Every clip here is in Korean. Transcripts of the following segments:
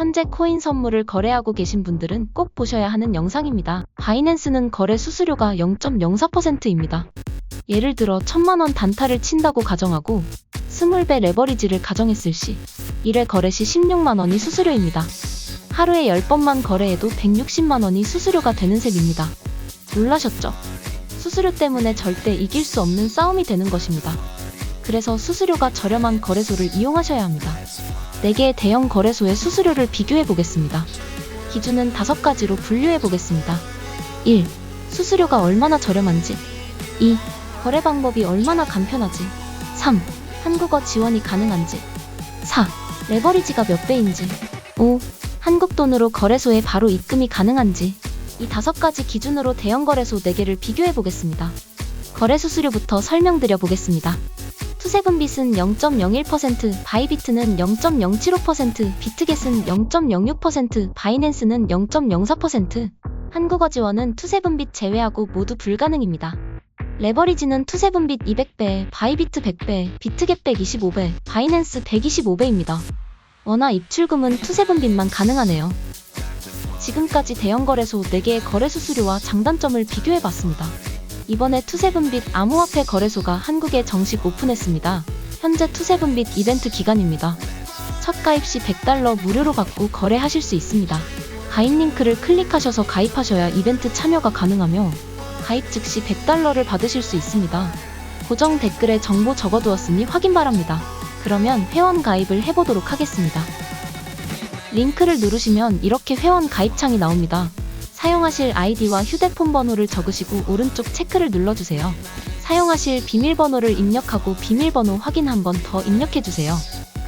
현재 코인 선물을 거래하고 계신 분들은 꼭 보셔야 하는 영상입니다. 바이낸스는 거래 수수료가 0.04%입니다. 예를 들어 1000만원 단타를 친다고 가정하고 20배 레버리지를 가정했을 시 1회 거래 시 16만원이 수수료입니다. 하루에 10번만 거래해도 160만원이 수수료가 되는 셈입니다. 놀라셨죠? 수수료 때문에 절대 이길 수 없는 싸움이 되는 것입니다. 그래서 수수료가 저렴한 거래소를 이용하셔야 합니다. 4개의 대형 거래소의 수수료를 비교해 보겠습니다. 기준은 5가지로 분류해 보겠습니다. 1. 수수료가 얼마나 저렴한지 2. 거래 방법이 얼마나 간편하지 3. 한국어 지원이 가능한지 4. 레버리지가 몇 배인지 5. 한국 돈으로 거래소에 바로 입금이 가능한지 이 다섯 가지 기준으로 대형 거래소 4개를 비교해 보겠습니다. 거래 수수료부터 설명드려 보겠습니다. 투세금빗은 0.01%, 바이비트는 0.075%, 비트겟은 0.06%, 바이낸스는 0.04%, 한국어 지원은 투세금빗 제외하고 모두 불가능입니다. 레버리지는 투세분빗 200배, 바이비트 100배, 비트겟 125배, 바이낸스 125배입니다. 워낙 입출금은 투세분빗만 가능하네요. 지금까지 대형 거래소 4개의 거래 수수료와 장단점을 비교해 봤습니다. 이번에 투세분빗 암호화폐 거래소가 한국에 정식 오픈했습니다. 현재 투세분빗 이벤트 기간입니다. 첫 가입 시 100달러 무료로 받고 거래하실 수 있습니다. 가입 링크를 클릭하셔서 가입하셔야 이벤트 참여가 가능하며 가입 즉시 100달러를 받으실 수 있습니다. 고정 댓글에 정보 적어두었으니 확인 바랍니다. 그러면 회원 가입을 해보도록 하겠습니다. 링크를 누르시면 이렇게 회원 가입창이 나옵니다. 사용하실 아이디와 휴대폰 번호를 적으시고 오른쪽 체크를 눌러주세요. 사용하실 비밀번호를 입력하고 비밀번호 확인 한 번 더 입력해주세요.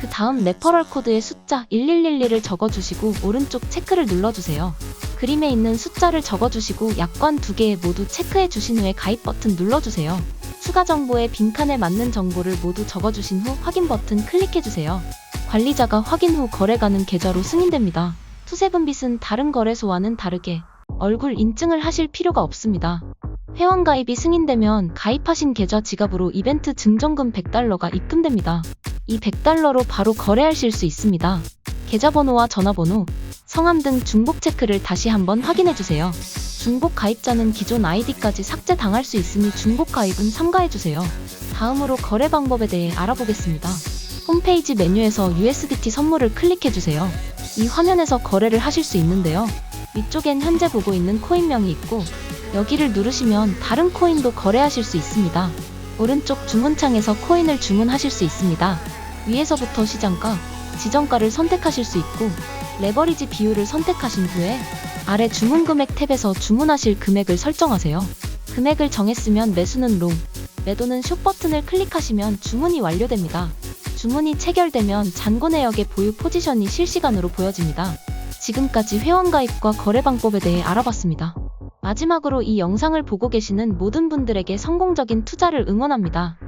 그 다음 레퍼럴 코드의 숫자 1111을 적어주시고 오른쪽 체크를 눌러주세요. 그림에 있는 숫자를 적어주시고 약관 두 개 모두 체크해 주신 후에 가입 버튼 눌러주세요. 추가 정보에 빈칸에 맞는 정보를 모두 적어주신 후 확인 버튼 클릭해주세요. 관리자가 확인 후 거래 가능 계좌로 승인됩니다. 투세분빗은 다른 거래소와는 다르게 얼굴 인증을 하실 필요가 없습니다. 회원 가입이 승인되면 가입하신 계좌 지갑으로 이벤트 증정금 100달러가 입금됩니다. 이 100달러로 바로 거래하실 수 있습니다. 계좌번호와 전화번호, 성함 등 중복 체크를 다시 한번 확인해 주세요. 중복 가입자는 기존 아이디까지 삭제당할 수 있으니 중복 가입은 삼가해 주세요. 다음으로 거래 방법에 대해 알아보겠습니다. 홈페이지 메뉴에서 USDT 선물을 클릭해 주세요. 이 화면에서 거래를 하실 수 있는데요. 위쪽엔 현재 보고 있는 코인명이 있고 여기를 누르시면 다른 코인도 거래하실 수 있습니다. 오른쪽 주문창에서 코인을 주문하실 수 있습니다. 위에서부터 시장가, 지정가를 선택하실 수 있고 레버리지 비율을 선택하신 후에 아래 주문 금액 탭에서 주문하실 금액을 설정하세요. 금액을 정했으면 매수는 롱, 매도는 숏 버튼을 클릭하시면 주문이 완료됩니다. 주문이 체결되면 잔고 내역의 보유 포지션이 실시간으로 보여집니다. 지금까지 회원 가입과 거래 방법에 대해 알아봤습니다. 마지막으로 이 영상을 보고 계시는 모든 분들에게 성공적인 투자를 응원합니다.